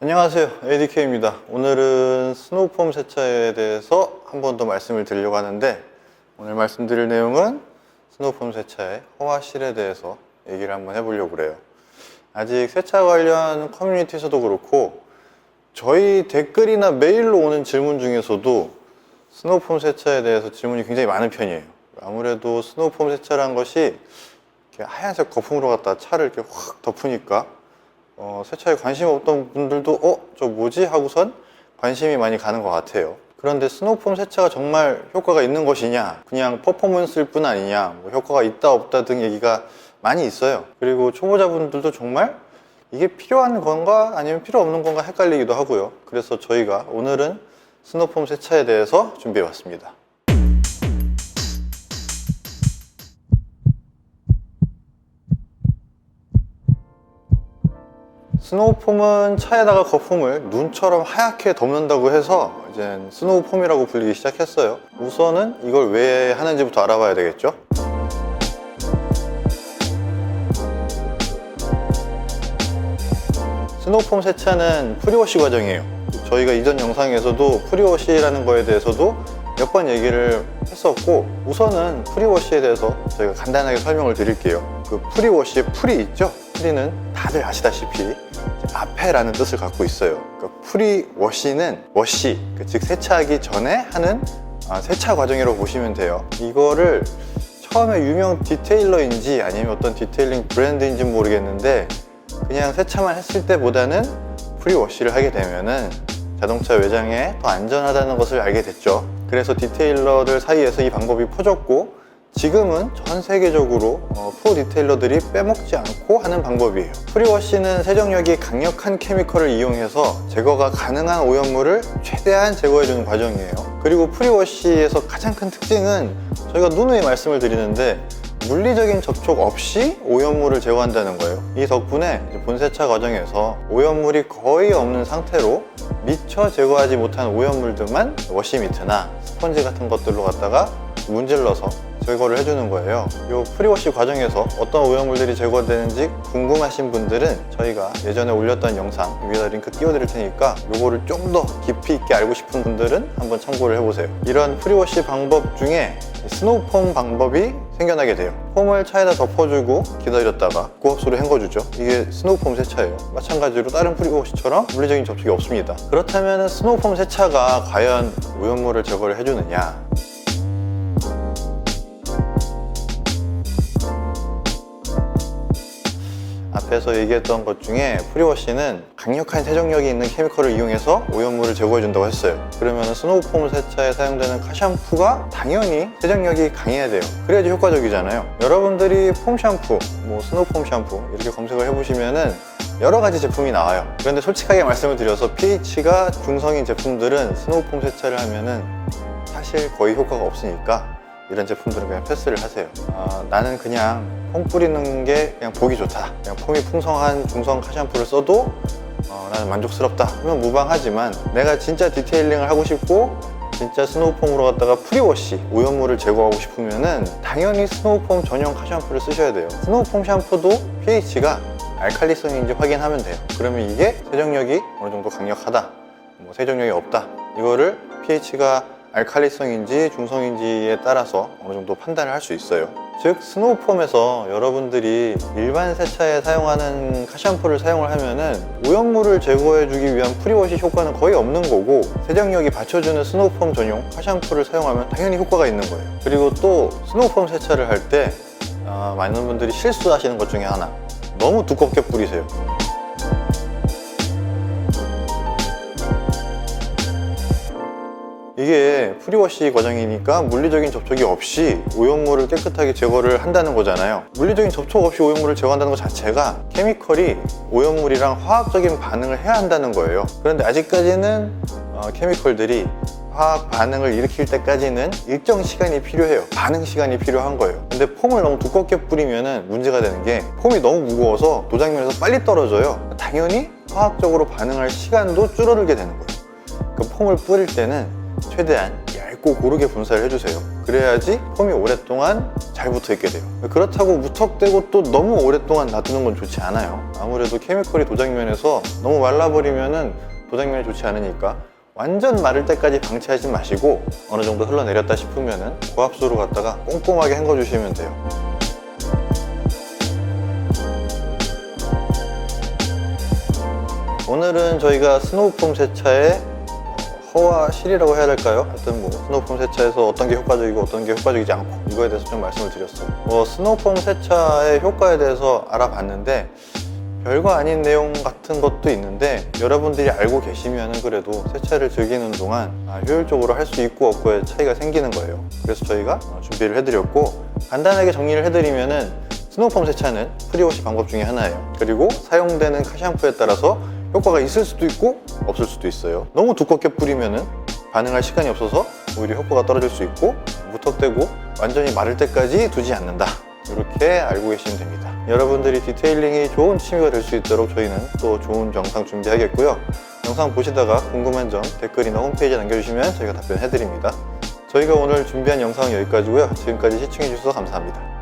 안녕하세요. ADK입니다. 오늘은 스노우폼 세차에 대해서 한 번 더 말씀을 드리려고 하는데 오늘 말씀드릴 내용은 스노우폼 세차의 허와실에 대해서 얘기를 한번 해보려고 그래요. 아직 세차 관련 커뮤니티에서도 그렇고 저희 댓글이나 메일로 오는 질문 중에서도 스노우폼 세차에 대해서 질문이 굉장히 많은 편이에요. 아무래도 스노우폼 세차란 것이 하얀색 거품으로 갖다 차를 이렇게 확 덮으니까 어, 세차에 관심 없던 분들도 어? 저 뭐지? 하고선 관심이 많이 가는 것 같아요. 그런데 스노우폼 세차가 정말 효과가 있는 것이냐? 그냥 퍼포먼스일 뿐 아니냐? 뭐 효과가 있다 없다 등 얘기가 많이 있어요. 그리고 초보자분들도 정말 이게 필요한 건가 아니면 필요 없는 건가 헷갈리기도 하고요. 그래서 저희가 오늘은 스노우폼 세차에 대해서 준비해 왔습니다. 스노우폼은 차에다가 거품을 눈처럼 하얗게 덮는다고 해서 이제 스노우폼이라고 불리기 시작했어요. 우선은 이걸 왜 하는지부터 알아봐야 되겠죠? 스노우폼 세차는 프리워시 과정이에요. 저희가 이전 영상에서도 프리워시라는 거에 대해서도 몇 번 얘기를 했었고 우선은 프리워시에 대해서 저희가 간단하게 설명을 드릴게요. 그 프리워시의 풀이 있죠? 프리는 다들 아시다시피 앞에라는 뜻을 갖고 있어요. 그러니까 프리워시는 워시, 그즉 세차하기 전에 하는 아, 세차 과정이라고 보시면 돼요. 이거를 처음에 유명 디테일러인지 아니면 어떤 디테일링 브랜드인지 는 모르겠는데 그냥 세차만 했을 때보다는 프리워시를 하게 되면은 자동차 외장에 더 안전하다는 것을 알게 됐죠. 그래서 디테일러들 사이에서 이 방법이 퍼졌고 지금은 전 세계적으로 어, 프로 디테일러들이 빼먹지 않고 하는 방법이에요. 프리워시는 세정력이 강력한 케미컬을 이용해서 제거가 가능한 오염물을 최대한 제거해주는 과정이에요. 그리고 프리워시에서 가장 큰 특징은 저희가 누누이 말씀을 드리는데 물리적인 접촉 없이 오염물을 제거한다는 거예요. 이 덕분에 본세차 과정에서 오염물이 거의 없는 상태로 미처 제거하지 못한 오염물들만 워시미트나 스펀지 같은 것들로 갖다가 문질러서 제거를 해주는 거예요. 이 프리워시 과정에서 어떤 오염물들이 제거되는지 궁금하신 분들은 저희가 예전에 올렸던 영상 위에다 링크 띄워드릴 테니까 이거를 좀 더 깊이 있게 알고 싶은 분들은 한번 참고를 해보세요. 이런 프리워시 방법 중에 스노우폼 방법이 생겨나게 돼요. 폼을 차에다 덮어주고 기다렸다가 고압수로 헹궈주죠. 이게 스노우폼 세차예요. 마찬가지로 다른 프리워시처럼 물리적인 접촉이 없습니다. 그렇다면 스노우폼 세차가 과연 오염물을 제거를 해주느냐? 앞에서 얘기했던 것 중에 프리워시는 강력한 세정력이 있는 케미컬을 이용해서 오염물을 제거해준다고 했어요. 그러면 스노우폼 세차에 사용되는 카샴푸가 당연히 세정력이 강해야 돼요. 그래야지 효과적이잖아요. 여러분들이 폼 샴푸, 뭐 스노우폼 샴푸 이렇게 검색을 해보시면은 여러 가지 제품이 나와요. 그런데 솔직하게 말씀을 드려서 pH가 중성인 제품들은 스노우폼 세차를 하면은 사실 거의 효과가 없으니까 이런 제품들은 그냥 패스를 하세요. 아, 나는 그냥 폼 뿌리는 게 그냥 보기 좋다. 그냥 폼이 풍성한 중성 카샴푸를 써도 어, 나는 만족스럽다. 하면 무방하지만 내가 진짜 디테일링을 하고 싶고 진짜 스노우폼으로 갖다가 프리워시 오염물을 제거하고 싶으면은 당연히 스노우폼 전용 카샴푸를 쓰셔야 돼요. 스노우폼 샴푸도 pH가 알칼리성인지 확인하면 돼요. 그러면 이게 세정력이 어느 정도 강력하다. 뭐 세정력이 없다. 이거를 pH가 알칼리성인지 중성인지에 따라서 어느 정도 판단을 할 수 있어요. 즉 스노우폼에서 여러분들이 일반 세차에 사용하는 카샴푸를 사용을 하면은 오염물을 제거해주기 위한 프리워시 효과는 거의 없는 거고 세정력이 받쳐주는 스노우폼 전용 카샴푸를 사용하면 당연히 효과가 있는 거예요. 그리고 또 스노우폼 세차를 할때 아, 많은 분들이 실수하시는 것 중에 하나 너무 두껍게 뿌리세요. 이게 프리워시 과정이니까 물리적인 접촉이 없이 오염물을 깨끗하게 제거를 한다는 거잖아요. 물리적인 접촉 없이 오염물을 제거한다는 것 자체가 케미컬이 오염물이랑 화학적인 반응을 해야 한다는 거예요. 그런데 아직까지는 어, 케미컬들이 화학 반응을 일으킬 때까지는 일정 시간이 필요해요. 반응 시간이 필요한 거예요. 근데 폼을 너무 두껍게 뿌리면은 문제가 되는 게 폼이 너무 무거워서 도장면에서 빨리 떨어져요. 당연히 화학적으로 반응할 시간도 줄어들게 되는 거예요. 그 폼을 뿌릴 때는 최대한 얇고 고르게 분사를 해주세요. 그래야지 폼이 오랫동안 잘 붙어 있게 돼요. 그렇다고 무턱대고 또 너무 오랫동안 놔두는 건 좋지 않아요. 아무래도 케미컬이 도장면에서 너무 말라버리면은 도장면이 좋지 않으니까 완전 마를 때까지 방치하지 마시고 어느 정도 흘러내렸다 싶으면은 고압수로 갖다가 꼼꼼하게 헹궈주시면 돼요. 오늘은 저희가 스노우폼 세차의 허와 실이라고 해야 될까요? 하여튼 뭐 스노우폼 세차에서 어떤 게 효과적이고 어떤 게 효과적이지 않고 이거에 대해서 좀 말씀을 드렸어요. 뭐 스노우폼 세차의 효과에 대해서 알아봤는데 별거 아닌 내용 같은 것도 있는데 여러분들이 알고 계시면은 그래도 세차를 즐기는 동안 아, 효율적으로 할 수 있고 없고의 차이가 생기는 거예요. 그래서 저희가 어, 준비를 해드렸고 간단하게 정리를 해드리면은 스노우폼 세차는 프리워시 방법 중에 하나예요. 그리고 사용되는 카샴푸에 따라서 효과가 있을 수도 있고 없을 수도 있어요. 너무 두껍게 뿌리면은 반응할 시간이 없어서 오히려 효과가 떨어질 수 있고 무턱대고 완전히 마를 때까지 두지 않는다. 이렇게 알고 계시면 됩니다. 여러분들이 디테일링이 좋은 취미가 될 수 있도록 저희는 또 좋은 영상 준비하겠고요. 영상 보시다가 궁금한 점 댓글이나 홈페이지에 남겨주시면 저희가 답변해드립니다. 저희가 오늘 준비한 영상은 여기까지고요. 지금까지 시청해주셔서 감사합니다.